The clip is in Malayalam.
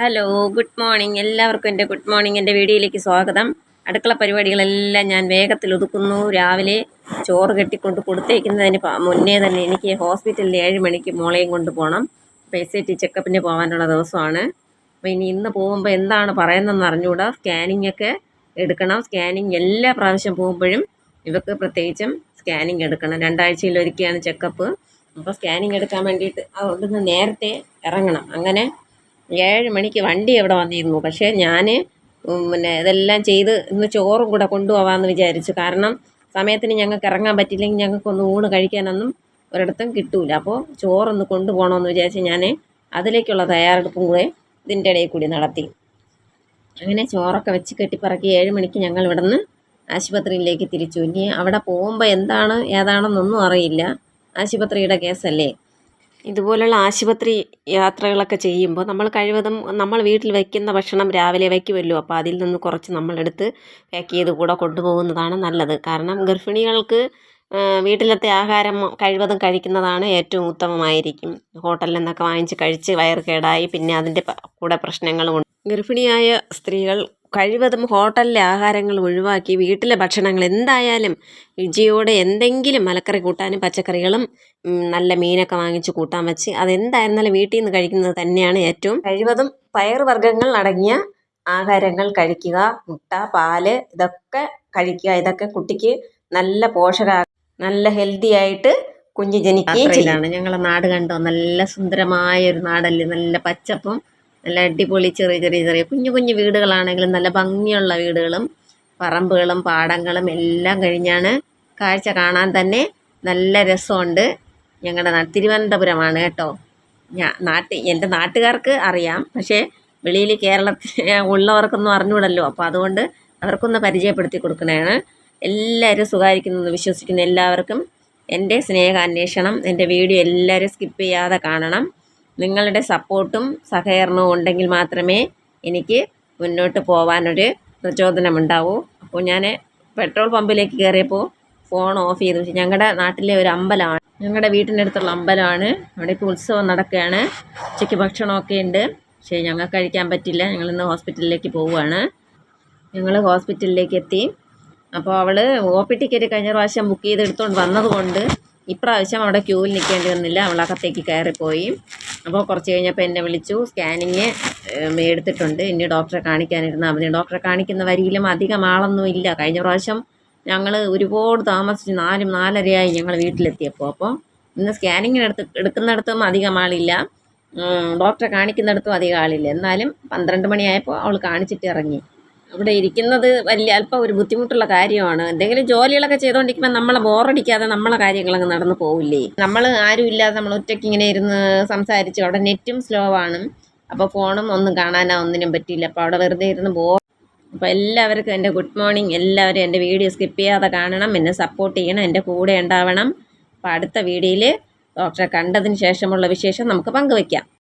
ഹലോ ഗുഡ് മോർണിംഗ് എല്ലാവർക്കും എന്റെ ഗുഡ് മോർണിംഗ് എന്റെ വീഡിയോയിലേക്ക് സ്വാഗതം. അടുക്കള പരിപാടികളെല്ലാം ഞാൻ വേഗത്തിൽ ഒതുക്കുന്നു. രാവിലെ ചോറ് കെട്ടിക്കൊണ്ട് കൊടുത്തേക്കുന്നതിന് മുന്നേ തന്നെ എനിക്ക് ഹോസ്പിറ്റലിൽ ഏഴ് മണിക്ക് മോളെയും കൊണ്ട് പോകണം എസ് ചെക്കപ്പിന് പോകാനുള്ള ദിവസമാണ്. അപ്പോൾ ഇനി ഇന്ന് പോകുമ്പോൾ എന്താണ് പറയുന്നതെന്ന് അറിഞ്ഞുകൂടാ. സ്കാനിംഗ് ഒക്കെ എടുക്കണം. സ്കാനിങ് എല്ലാ പ്രാവശ്യം പോകുമ്പോഴും ഇവർക്ക് പ്രത്യേകിച്ചും സ്കാനിങ് എടുക്കണം. രണ്ടാഴ്ചയിൽ ഒരിക്കലാണ് ചെക്കപ്പ്. അപ്പോൾ സ്കാനിങ് എടുക്കാൻ വേണ്ടിയിട്ട് അവിടുന്ന് നേരത്തെ ഇറങ്ങണം. അങ്ങനെ ഏഴ് മണിക്ക് വണ്ടി അവിടെ വന്നിരുന്നു. പക്ഷേ ഞാൻ പിന്നെ ഇതെല്ലാം ചെയ്ത് ഇന്ന് ചോറും കൂടെ കൊണ്ടുപോകാമെന്ന് വിചാരിച്ചു. കാരണം സമയത്തിന് ഞങ്ങൾക്ക് ഇറങ്ങാൻ പറ്റില്ലെങ്കിൽ ഞങ്ങൾക്കൊന്ന് ഊണ് കഴിക്കാനൊന്നും ഒരിടത്തും കിട്ടൂല. അപ്പോൾ ചോറൊന്ന് കൊണ്ടുപോകണമെന്ന് വിചാരിച്ച് ഞാൻ അതിലേക്കുള്ള തയ്യാറെടുപ്പും കൂടെ ഇതിന്റെ ഇടയിൽ കൂടി നടത്തി. അങ്ങനെ ചോറൊക്കെ വെച്ച് കെട്ടിപ്പറക്കി ഏഴ് മണിക്ക് ഞങ്ങൾ ഇവിടുന്ന് ആശുപത്രിയിലേക്ക് തിരിച്ചു. ഇനി അവിടെ പോകുമ്പോൾ എന്താണ് ഏതാണെന്നൊന്നും അറിയില്ല. ആശുപത്രിയുടെ കേസല്ലേ? ഇതുപോലുള്ള ആശുപത്രി യാത്രകളൊക്കെ ചെയ്യുമ്പോൾ നമ്മൾ കഴിവതും നമ്മൾ വീട്ടിൽ വയ്ക്കുന്ന ഭക്ഷണം രാവിലെ വയ്ക്കുമല്ലോ. അപ്പോൾ അതിൽ നിന്ന് കുറച്ച് നമ്മളെടുത്ത് പാക്ക് ചെയ്ത് കൂടെ കൊണ്ടുപോകുന്നതാണ് നല്ലത്. കാരണം ഗർഭിണികൾക്ക് വീട്ടിലത്തെ ആഹാരം കഴിവതും കഴിക്കുന്നതാണ് ഏറ്റവും ഉത്തമമായിരിക്കും. ഹോട്ടലിൽ നിന്നൊക്കെ വാങ്ങിച്ച് കഴിച്ച് വയറ് കേടായി പിന്നെ അതിന്റെ കൂടെ പ്രശ്നങ്ങളുമുണ്ട് ഗർഭിണിയായ സ്ത്രീകൾ കഴിവതും ഹോട്ടലിലെ ആഹാരങ്ങൾ ഒഴിവാക്കി വീട്ടിലെ ഭക്ഷണങ്ങൾ എന്തായാലും രുചിയോടെ എന്തെങ്കിലും മലക്കറി കൂട്ടാനും പച്ചക്കറികളും നല്ല മീനൊക്കെ വാങ്ങിച്ച് കൂട്ടാൻ വെച്ച് അതെന്തായിരുന്നാലും വീട്ടിൽ നിന്ന് കഴിക്കുന്നത് തന്നെയാണ് ഏറ്റവും കഴിവതും പയറുവർഗങ്ങൾ അടങ്ങിയ ആഹാരങ്ങൾ കഴിക്കുക. മുട്ട പാൽ ഇതൊക്കെ കഴിക്കുക. ഇതൊക്കെ കുട്ടിക്ക് നല്ല പോഷക നല്ല ഹെൽത്തി ആയിട്ട് കുഞ്ഞ് ജനിക്കുകയും ചെയ്യാണ് ഞങ്ങളെ നാട് കണ്ടോ നല്ല സുന്ദരമായ ഒരു നാടല്ലേ? നല്ല പച്ചപ്പും നല്ല അടിപൊളി ചെറിയ ചെറിയ ചെറിയ കുഞ്ഞു കുഞ്ഞു വീടുകളാണെങ്കിലും നല്ല ഭംഗിയുള്ള വീടുകളും പറമ്പുകളും പാടങ്ങളും എല്ലാം കഴിഞ്ഞാണ് കാഴ്ച കാണാൻ തന്നെ നല്ല രസമുണ്ട്. ഞങ്ങളുടെ തിരുവനന്തപുരമാണ് കേട്ടോ. ഞാൻ നാട്ടിൽ എന്റെ നാട്ടുകാർക്ക് അറിയാം. പക്ഷേ വെളിയിൽ കേരളത്തിൽ ഉള്ളവർക്കൊന്നും അറിഞ്ഞൂടല്ലോ. അപ്പോൾ അതുകൊണ്ട് അവർക്കൊന്ന് പരിചയപ്പെടുത്തി കൊടുക്കണേണ്. എല്ലാവരും സുഖമായിരിക്കുന്നു വിശ്വസിക്കുന്ന. എല്ലാവർക്കും എന്റെ സ്നേഹാന്വേഷണം എന്റെ വീഡിയോ എല്ലാവരും സ്കിപ്പ് ചെയ്യാതെ കാണണം. നിങ്ങളുടെ സപ്പോർട്ടും സഹകരണവും ഉണ്ടെങ്കിൽ മാത്രമേ എനിക്ക് മുന്നോട്ട് പോകാനൊരു പ്രചോദനമുണ്ടാവൂ. അപ്പോൾ ഞാൻ പെട്രോൾ പമ്പിലേക്ക് കയറിയപ്പോൾ ഫോൺ ഓഫ് ചെയ്തു. പക്ഷേ ഞങ്ങളുടെ നാട്ടിലെ ഒരു അമ്പലമാണ്. ഞങ്ങളുടെ വീട്ടിന്റെ അടുത്തുള്ള അമ്പലമാണ്. അവിടെ ഇപ്പോൾ ഉത്സവം നടക്കുകയാണ്. ഉച്ചയ്ക്ക് ഭക്ഷണമൊക്കെ ഉണ്ട്. പക്ഷേ ഞങ്ങൾക്ക് കഴിക്കാൻ പറ്റില്ല. ഞങ്ങളിന്ന് ഹോസ്പിറ്റലിലേക്ക് പോവുകയാണ്. ഞങ്ങൾ ഹോസ്പിറ്റലിലേക്ക് എത്തി. അപ്പോൾ അവൾ ഒ പി ടിക്കറ്റ് കഴിഞ്ഞ പ്രാവശ്യം ബുക്ക് ചെയ്ത് എടുത്തുകൊണ്ട് വന്നതുകൊണ്ട് ഇപ്രാവശ്യം അവിടെ ക്യൂവിൽ നിൽക്കേണ്ടി വന്നില്ല. അവൾ അകത്തേക്ക് കയറിപ്പോയി. അപ്പോൾ കുറച്ച് കഴിഞ്ഞപ്പോൾ എന്നെ വിളിച്ചു. സ്കാനിങ് എടുത്തിട്ടുണ്ട് ഇനി ഡോക്ടറെ കാണിക്കാനിരുന്നു. അവന് ഡോക്ടറെ കാണിക്കുന്ന വരിയിലും അധികം ആളൊന്നും ഇല്ല. കഴിഞ്ഞ പ്രാവശ്യം ഞങ്ങൾ ഒരുപാട് താമസിച്ച് നാലും നാലരയായി ഞങ്ങൾ വീട്ടിലെത്തിയപ്പോൾ. അപ്പോൾ ഇന്ന് സ്കാനിങ്ങിന് എടുത്ത് എടുക്കുന്നിടത്തും അധികം ആളില്ല. ഡോക്ടറെ കാണിക്കുന്നിടത്തും അധികം ആളില്ല. എന്നാലും പന്ത്രണ്ട് മണിയായപ്പോൾ അവൾ കാണിച്ചിട്ട് ഇറങ്ങി. അവിടെ ഇരിക്കുന്നത് വലിയ അല്പം ഒരു ബുദ്ധിമുട്ടുള്ള കാര്യമാണ്. എന്തെങ്കിലും ജോലികളൊക്കെ ചെയ്തുകൊണ്ടിരിക്കുമ്പോൾ നമ്മളെ ബോറടിക്കാതെ നമ്മളെ കാര്യങ്ങളങ്ങ് നടന്നു പോവില്ലേ? നമ്മൾ ആരും ഇല്ലാതെ നമ്മൾ ഒറ്റയ്ക്ക് ഇങ്ങനെ ഇരുന്ന് സംസാരിച്ചു അവിടെ നെറ്റും സ്ലോ ആണ്. അപ്പോൾ ഫോണും ഒന്നും കാണാനോ ഒന്നിനും പറ്റിയില്ല. അപ്പോൾ അവിടെ വെറുതെ ഇരുന്ന് ബോർ അപ്പോൾ എല്ലാവർക്കും എന്റെ ഗുഡ് മോർണിംഗ്. എല്ലാവരും എന്റെ വീഡിയോ സ്കിപ്പ് ചെയ്യാതെ കാണണം. എന്നെ സപ്പോർട്ട് ചെയ്യണം. എന്റെ കൂടെ ഉണ്ടാവണം. അപ്പോൾ അടുത്ത വീഡിയോയിൽ ഡോക്ടറെ കണ്ടതിന് ശേഷമുള്ള വിശേഷം നമുക്ക് പങ്കുവയ്ക്കാം